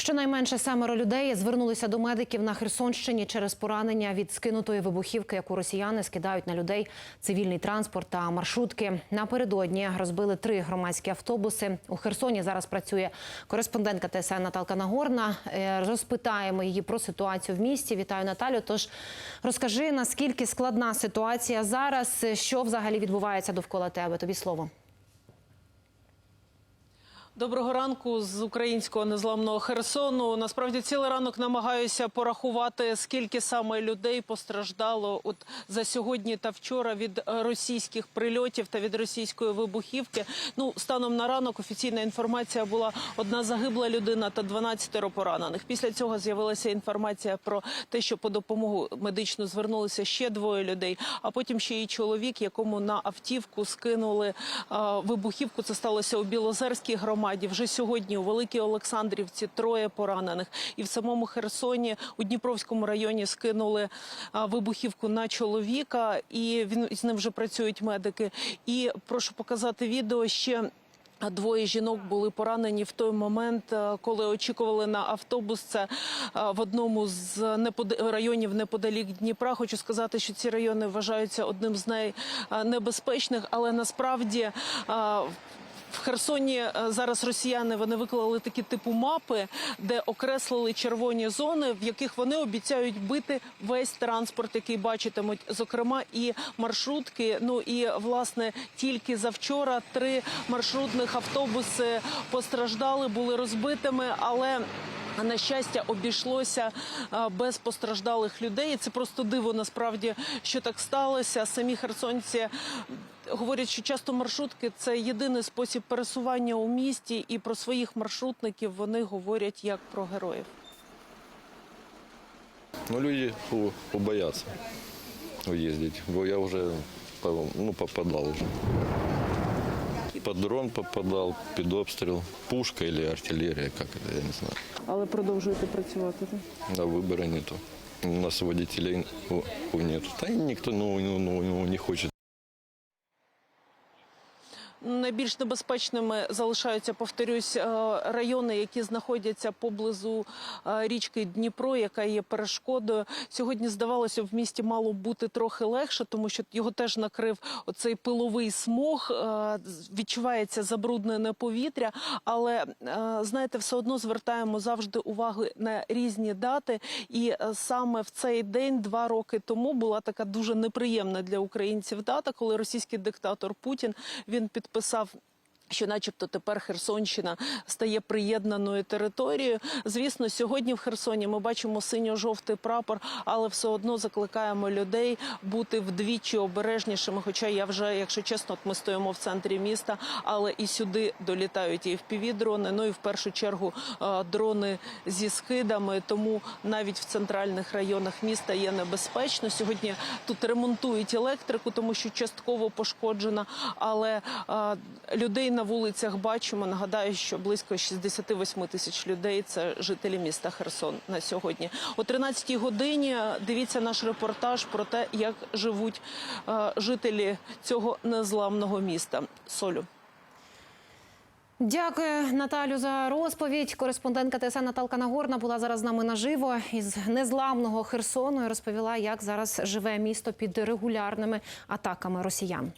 Щонайменше семеро людей звернулися до медиків на Херсонщині через поранення від скинутої вибухівки, яку росіяни скидають на людей цивільний транспорт та маршрутки. Напередодні розбили три громадські автобуси. У Херсоні зараз працює кореспондентка ТСН Наталка Нагорна. Е, Розпитаємо її про ситуацію в місті. Вітаю Наталю. Тож розкажи наскільки складна ситуація зараз, що взагалі відбувається довкола тебе. Тобі слово. Доброго ранку з українського незламного Херсону. Насправді цілий ранок намагаюся порахувати, скільки саме людей постраждало от за сьогодні та вчора від російських прильотів та від російської вибухівки. Ну станом на ранок офіційна інформація була одна загибла людина та 12 поранених. Після цього з'явилася інформація про те, що по допомогу медичну звернулися ще двоє людей. А потім ще й чоловік, якому на автівку скинули е, вибухівку. Це сталося у Білозерській громаді. Вже сьогодні у Великій Олександрівці троє поранених, і в самому Херсоні у Дніпровському районі скинули вибухівку на чоловіка, і він з ним вже працюють медики. І прошу показати відео ще. Двоє жінок були поранені в той момент, коли очікували на автобус. Це в одному з районів неподалік Дніпра. Хочу сказати, що ці райони вважаються одним з найнебезпечних, але насправді. В Херсоні е, зараз росіяни вони виклали такі типу мапи, де окреслили червоні зони, в яких вони обіцяють бити весь транспорт, який бачитимуть, зокрема і маршрутки. Ну і власне тільки завчора три маршрутних автобуси постраждали, були розбитими, але. На щастя, обійшлося без постраждалих людей. І Це просто диво насправді, що так сталося. Самі херсонці говорять, що часто маршрутки це єдиний спосіб пересування у місті, і про своїх маршрутників вони говорять як про героїв. Ну, люди фу, побоятся бо я по- ну, попадал уже. Под дрон попадал, під обстріл, пушка или артиллерия, как это, я не знаю. Але продовжуєте працювати. На выбора нету. У нас водителей нету. Да и никто ну, ну, ну, ну, не хочет Найбільш небезпечними залишаються, повторюсь, е, райони, які знаходяться поблизу е, річки Дніпро, яка є перешкодою. Сьогодні здавалося, в місті мало бути трохи легше, тому що його теж накрив оцей пиловий смог. е, Відчувається забруднене повітря, але знаєте, все одно звертаємо завжди увагу на різні дати. І саме в цей день, два роки тому, була така дуже неприємна для українців дата, коли російський диктатор Путін він passavam Що, начебто, тепер Херсонщина стає приєднаною територією. Звісно, сьогодні в Херсоні ми бачимо синьо-жовтий прапор, але все одно закликаємо людей бути вдвічі обережнішими. Хоча я вже, якщо чесно, ми стоїмо в центрі міста, але і сюди долітають і впівдрони, ну і в першу чергу е, дрони зі скидами. Тому навіть в центральних районах міста є небезпечно. Сьогодні тут ремонтують електрику, тому що частково пошкоджена. Але е, людей на вулицях бачимо. Нагадаю, що близько 68 тисяч людей це жителі міста Херсон на сьогодні. О 13-й годині дивіться наш репортаж про те, як живуть е, жителі цього незламного міста. Солю. Дякую, Наталю, за розповідь. Кореспондентка ТСН Наталка Нагорна була зараз з нами наживо із незламного Херсону і розповіла, як зараз живе місто під регулярними атаками росіян.